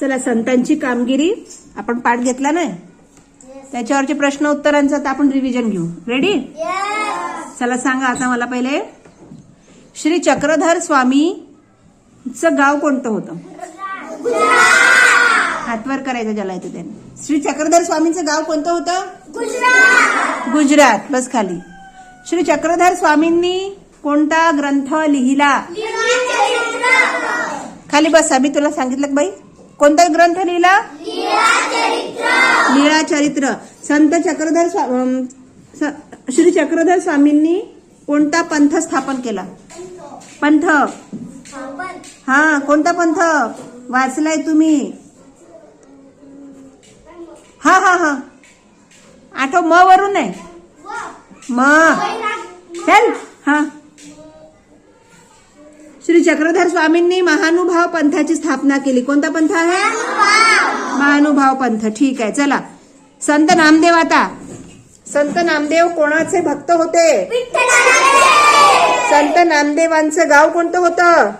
चला संतांची कामगिरी आपण पाठ घेतला नाही? त्याच्यावरचे प्रश्न उत्तरांचं आता आपण रिव्हिजन घेऊ. रेडी चला सांगा आता मला पहिले. श्री चक्रधर स्वामीचं गाव कोणतं होतं? हातवर करायचं ज्याला येते त्याने. श्री चक्रधर स्वामींचं गाव कोणतं होतं? गुजरात. बस खाली. श्री चक्रधर स्वामींनी कोणता ग्रंथ लिहिला? खाली बसा मी तुला सांगितलं का बाई? कोणता ग्रंथ लिहिला? लीळा चरित्र. संत चक्रधर श्री चक्रधर स्वामींनी कोणता पंथ स्थापन केला? पंथ. हा कोणता पंथ? वाचलाय तुम्ही. हा हा हा. आठव म वरून आहे. म. चल. हा. श्री चक्रधर स्वामींनी महानुभाव पंथाची स्थापना केली. कोणता पंथ आहे? महानुभाव. पंथ. ठीक आहे चला. संत नामदेव आता. संत नामदेव कोणाचे भक्त होते? संत नामदेवांचं गाव कोणतं होतं?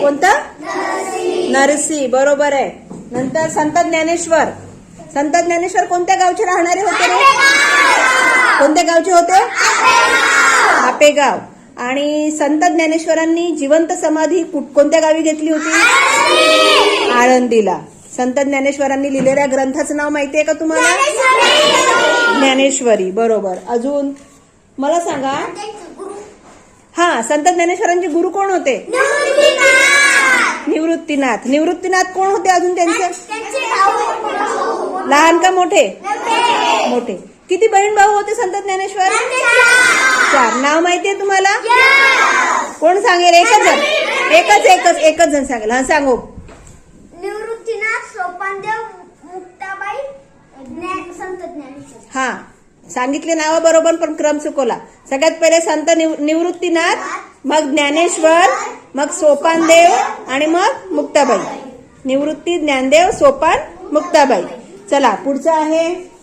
कोणतं? नरसी. बरोबर आहे. नंतर संत ज्ञानेश्वर. संत ज्ञानेश्वर कोणत्या गावचे राहणारे होते रे? कोणत्या गावचे होते? आपेगाव. आणि संत ज्ञानेश्वरांनी जिवंत समाधी कोणत्या गावी घेतली होती? आळंदीला. संत ज्ञानेश्वरांनी लिहिलेल्या ग्रंथाचं नाव माहितीये का तुम्हाला? ज्ञानेश्वरी. बरोबर. अजून? मला सांगा. हा संत ज्ञानेश्वरांचे गुरु कोण होते? निवृत्तीनाथ. निवृत्तीनाथ कोण होते अजून त्यांचे? लहान का मोठे? मोठे. किती बहीण भाऊ होते संत ज्ञानेश्वर? चार नाव माहितीये तुम्हाला? कोण सांगेल? एकच जण. एकच एकच एकच जण सांगेल. हा सांगू. निवृत्तीनाथ सोपानदेव मुक्ताबाई ज्ञान संत ज्ञानेश्वर. हा. सांगितले नाव बरोबर पण क्रम चुकवला. सगळ्यात पहिले संत निव- निवृत्तीनाथ मग ज्ञानेश्वर मग सोपानदेव आणि मग मुक्ताबाई. निवृत्ती ज्ञानदेव सोपान मुक्ताबाई. चला पुढचं आहे.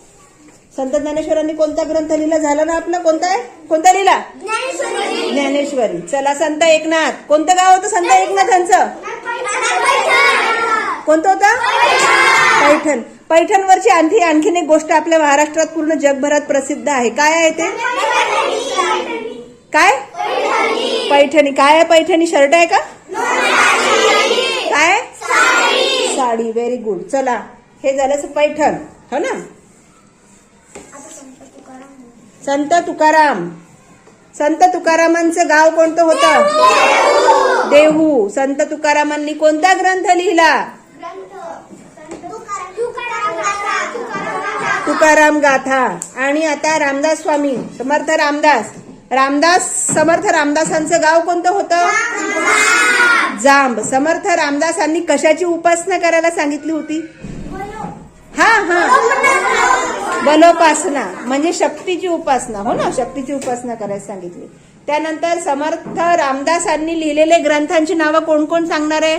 संत ज्ञानेश्वरांनी कोणता ग्रंथ लिहिला? झाला ना आपला? कोणता आहे? कोणता लिहिला? ज्ञानेश्वरी. चला संत एकनाथ. कोणतं गाव होतं संत एकनाथांचं? कोणतं होतं? पैठण. पैठणवरची आणखी आणखीन एक गोष्ट आपल्या महाराष्ट्रात पूर्ण जगभरात प्रसिद्ध आहे. काय आहे ते? काय? पैठणी. काय आहे पैठणी? शर्ट आहे का? काय? साडी. व्हेरी गुड चला. हे झालं पैठण. हो ना? संत तुकाराम. संत तुकारामांचं गाव कोणतं होतं? देहू. संत तुकारामांनी कोणता ग्रंथ लिहिला? तुकाराम गाथा. आणि आता रामदास स्वामी समर्थ रामदास. रामदास समर्थ रामदासांचं गाव कोणतं होतं? जांब. समर्थ रामदासांनी कशाची उपासना करायला सांगितली होती? हा हा. बलोपासना म्हणजे शक्तीची उपासना. हो ना शक्तीची उपासना करायला सांगितली. त्यानंतर समर्थ रामदासांनी लिहिलेले ग्रंथांची नावं कोण कोण सांगणार आहे?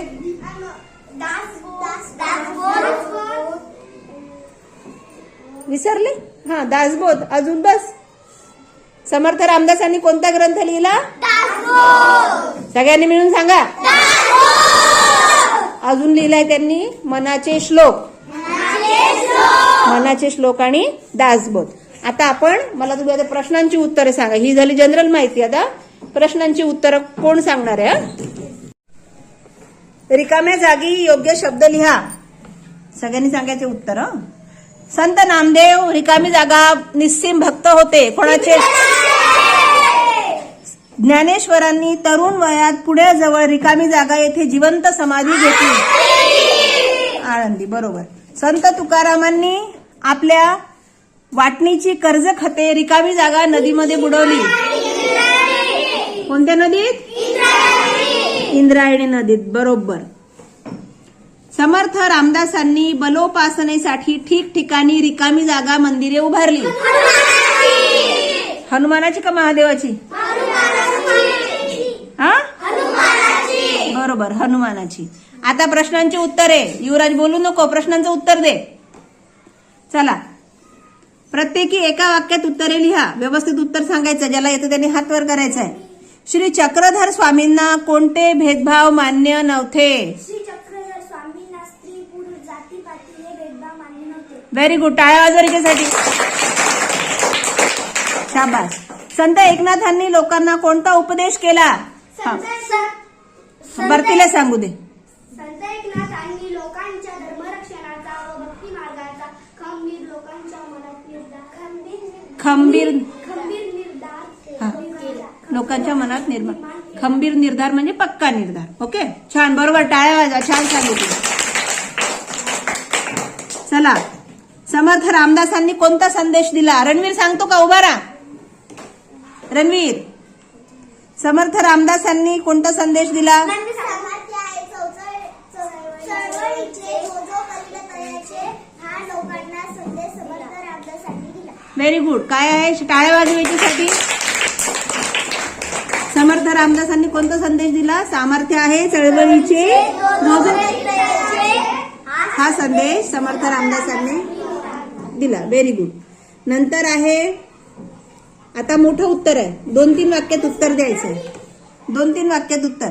विसरले? हा दासबोध. अजून बस. समर्थ रामदासांनी कोणता ग्रंथ लिहिला? सगळ्यांनी मिळून सांगा. अजून लिहिलाय त्यांनी मनाचे श्लोक. मनाचे श्लोक आणि दासबोध. आता आपण मला तुम्ही आता प्रश्नांची उत्तरे सांगा. ही झाली जनरल माहिती. आता प्रश्नांची उत्तरं कोण सांगणार आहे रिकाम्या जागी योग्य शब्द लिहा. सगळ्यांनी सांगायचे उत्तर संत नामदेव रिकामी जागा निस्सीम भक्त होते. कोणाचे? ज्ञानेश्वरांनी तरुण वयात पुढे जवळ रिकामी जागा येथे जिवंत समाधी घेतली. आळंदी बरोबर. संत तुकारामांनी आपल्या वाटणीची कर्ज खते रिकामी जागा नदीमध्ये बुडवली. कोणत्या नदीत? इंद्रायणी नदीत बरोबर. समर्थ रामदासांनी बलोपासनेसाठी ठिकठिकाणी रिकामी जागा मंदिरे उभारली. हनुमानाची का महादेवाची? हा? बरोबर हनुमानाची. आता प्रश्नांची उत्तरे. युवराज बोलू नको प्रश्नांचं उत्तर दे. चला. प्रत्येकी एका वाक्यात उत्तरे लिहा. व्यवस्थित उत्तर सांगायचं ज्याला येतं त्यांनी हात वर करायचं आहे. श्री चक्रधर स्वामींना कोणते भेदभाव मान्य नव्हते? व्हेरी गुड टाळ्या वाजवरीच्यासाठी शाबास. संत एकनाथांनी लोकांना कोणता उपदेश केला. भरतीला सांगू दे संत एकनाथांनी लोकांच्या धर्मरक्षणाचा व भक्ती मार्गाचा खंबीर लोकांच्या मनात निर्धार खंबीर हा. लोकांच्या मनात निर्माण खंबीर निर्धार म्हणजे पक्का निर्धार. ओके? छान बरोबर. टाळ्या वाजा छान सांगितलं. चला. समर्थ रामदासांनी कोणता संदेश दिला? रणवीर सांगतो का? उभा राहा. रणवीर. समर्थ रामदासांनी कोणता संदेश दिला चळवळीचे जो जो करील तयाचे हा लोकांना संदेश समर्थ रामदासांनी दिला व्हेरी गुड काय आहे? टाळ्या वाजवायच्यासाठी? समर्थ रामदासांनी कोणता संदेश दिला? सामर्थ्य आहे चळवळीचे हा संदेश समर्थ रामदासांनी दिला. व्हेरी गुड नंतर आहे आता मोठं उत्तर आहे. दोन तीन वाक्यात उत्तर द्यायचं आहे दोन तीन वाक्यात उत्तर.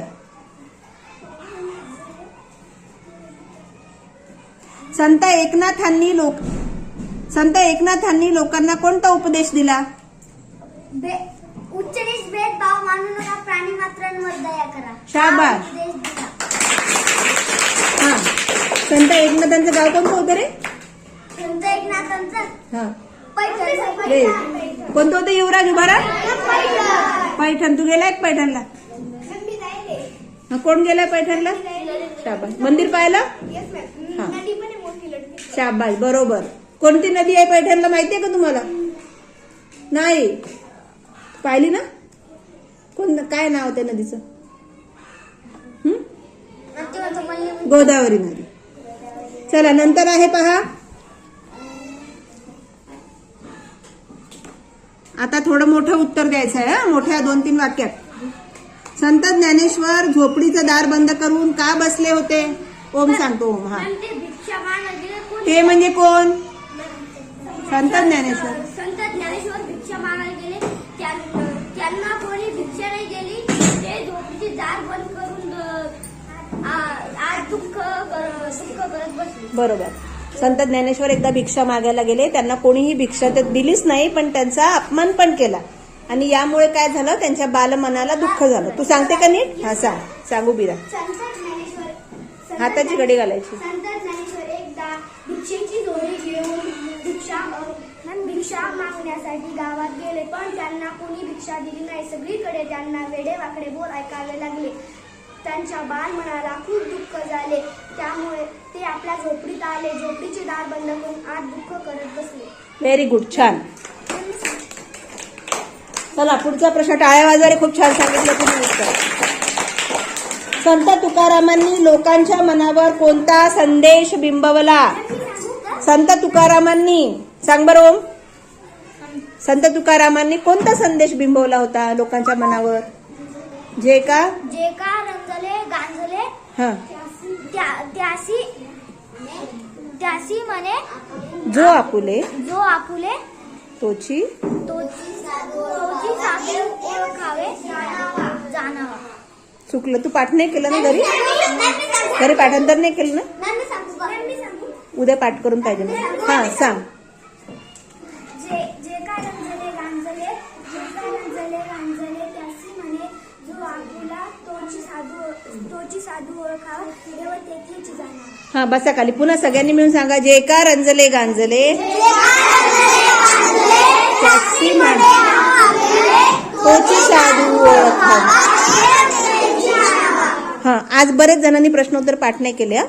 संत एकनाथांनी लोक संत एकनाथांनी लोकांना कोणता उपदेश दिला? बे- उच्च नीच भेदभाव मानू नका प्राणी मात्रांवर दया करा. शाबास. उपदेश दिला. हा. संत एकनाथांचं गाव कोणतं होतं रे? संत एकनाथांचं? हा. पैठण रे कोणतं होतं युवराज उभारा? पैठण. तू गेलाय का पैठणला? हा, कोण गेलाय पैठणला? शाबास. मंदिर पाहिलं हा. नदी पण आहे मोठी लढती. शाबास बरोबर. कोणती नदी आहे पैठणला माहितीये का तुम्हाला? नाही. पाहिली ना? कोण काय नाव त्या नदीचं? गोदावरी नदी. चला नंतर आहे पहा. आता थोडं मोठं उत्तर द्यायचं आहे हं? मोठ्या दोन तीन वाक्यात. संत ज्ञानेश्वर झोपडीचं दार बंद करून का बसले होते? ओम सांगतो ओम हा. ते म्हणजे कोण? संत ज्ञानेश्वर. संत ज्ञानेश्वर भिक्षा मागायला गेले. त्यां- त्यांना कोणी भिक्षा नाही गेली ते झोपडीचे दार बंद करून आज दुःख सुख करत बसले. बरोबर. संत ज्ञानेश्वर एकदा भिक्षा मागायला गेले. त्यांना कोणीही भिक्षा तर दिलीच नाही पण त्यांचा अपमान पण केला. आणि यामुळे काय झालं? त्यांच्या बालमनाला दुःख झालं. तू सांगते का नीट? हा सांग. सांगू बिरा. हाताची घडी घालायची. मागण्यासाठी गावात गेले पण त्यांना कोणी भिक्षा दिली नाही. सगळीकडे त्यांना वेडे वाकडे बोल ऐकावे लागले. त्यांच्या बाल मनाला खूप दुःख झाले. त्यामुळे ते आपल्या झोपडीत आले. झोपडीचे दार बंद करून आत दुःख करत बसले. व्हेरी गुड छान. चला पुढचा प्रश्न टाळ्या वाजारे खूप छान सांगितलं तुम्ही उत्तर. संत तुकारामांनी लोकांच्या मनावर कोणता संदेश बिंबवला? संत तुकारामांनी. सांग बरं ओम. संत तुकारामांनी कोणता संदेश बिंबवला होता लोकांच्या मनावर जे का जे का रंजले गांजले हा त्या- त्यासी त्यासी म्हणे जो आपुले जो आपुले तोची तोची तोची ओळखावे जाणावा चुकलं तू पाठ नाही केलं ना घरी घरी पाठांतर नाही केलं ना उद्या पाठ करून पाहिजे ना हा सांग तोची साधू ओळखावा देव तेथेच जाणार. हा बसा खाली पुन्हा सगळ्यांनी मिळून सांगा जे का रंजले गांजले त्याची म्हणे तोची साधू ओळखावा हा आज बरेच जणांनी प्रश्नोत्तर पाठ नाही केले हा